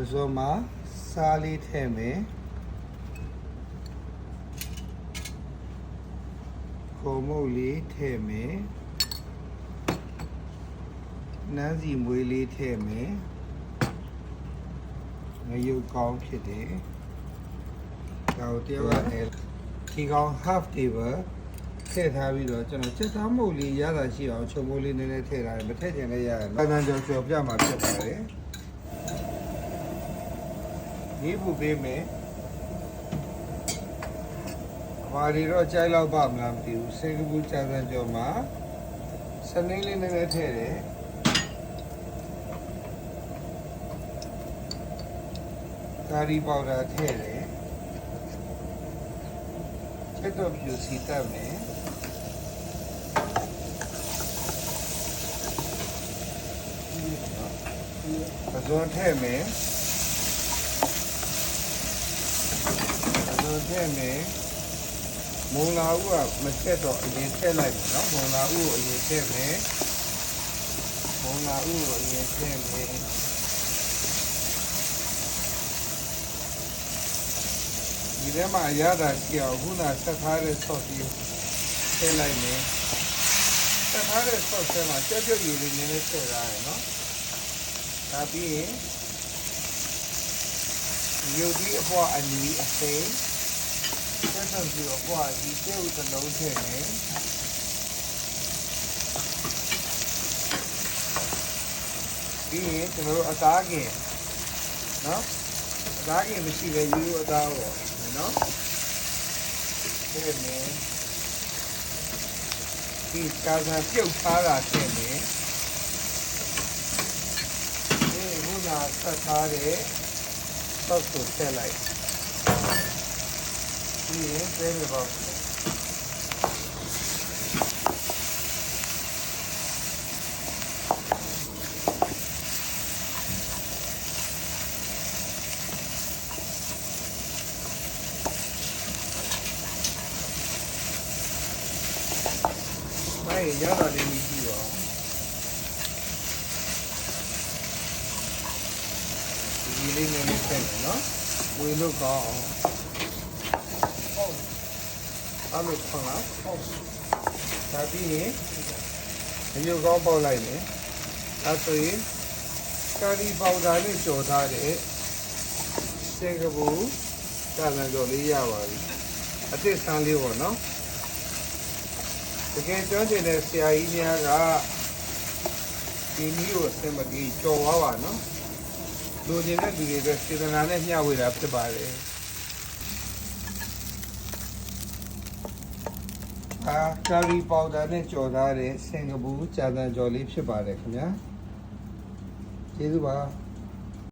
ပဇောမှာစားလေးထည့်မယ်ခုံမုတ်လေးထည့်မယ်နန်းစီမွေးလေးထည့်မယ်ငရုတ်ကောင်းဖြစ်တယ်ဒါကိုတယောက်ကအဲဒီကောင် half table ထည့်ထားပြီးတော့ကျွန်တော်စက်သားမုတ်လေးရတာရှိအောင်ချုံမိုးလေးနည်းနည်းထည့်ထားတယ်မထည့်ချင်လည်းရတယ်။အတန်ကြော်ကြော်ပြမှာဖြစ်ပါတယ်။ ဒီပူပေးမယ်။အမာဒီတော့ကြိုက်တော့ပါမလားမသိဘူး။စင်ကာပူကြာစံကြော်မှာစနေ လေးနည်းနည်းထည့်တယ်။ကာရီပေါဒါထည့်တယ်။ချက်တော့ဖြူစီတတ်မယ်။ပဇွန်ထည့်မယ်ပဇွန်ထည့်မယ်မုံလာဥကမထည့်တော့အရင်ထည့်လိုက်မယ်နော်မုံလာဥကိုအရင်ထည့်မယ်မုံလာဥကိုအရင်ထည့်မယ်ဒီထဲမှာအရသာရှိအောင်ခုနဆက်ထားတဲ့ sauce ကြီးထည့်လိုက်မယ်ဆက်ထားတဲ့ sauce ထဲမှာကြက်ကြွရည်လေးနည်းနည်းထည့်ထားရယ်နော်ဒါပြီးရင်ရုပ်ဒီအပွားအနီးအစိမ်း ဆက်ဆက်ပြီးအပွားဒီကျုပ်တစ်လုံးထည့်မယ်ပြီးရင်ကျွန်တော်တို့အသားကင်နော်အသားကင်မရှိပဲရိုးရိုးအသားပေါ့နော်ထည့်မယ်ဒီကာဇာပြုတ်ထားတာထည့်မယ်ဒီခုနဆက်ထားတဲ့ဆော့ကိုထည့်လိုက် ဒီရင်သေးတယ်ပေါ့မိုင်းရတာလေးမြည်ကြည့်တော့ဒီလေးနည်းနည်းထ ည့်မယ်နော်ဝေလို့ကောင်းအောင်ဟုတ်အဲ့လိုခေါ်လားဟုတ်ဒါပြီးရင်အညိုကောင်းပေါက်လိုက်မယ်အဲဆိုရင်ကာလီပေါင်ဒါနဲ့ကြော်ထားတဲ့စင်ကာပူကြာလန်ကြော်လေးရပါပြီအစ်စ်ဆန်းလေးပေါ့နော်တကယ်ကျွမ်းကျင်တဲ့ဆရာကြီးများကဒီနည်းကိုအစင်မကြီးကြော်သွားပါနော်လူကျင်တဲ့လူတွေအတွက်စေတနာနဲ့မျှဝေတာဖြစ်ပါတယ်။ အာကာရီပေါဒါနဲ့ကြော်ထားတဲ့စင်ကာပူကြာသံကြော်လေးဖြစ်ပါတယ်ခင်ဗျာ။ကျေးဇူးပါ။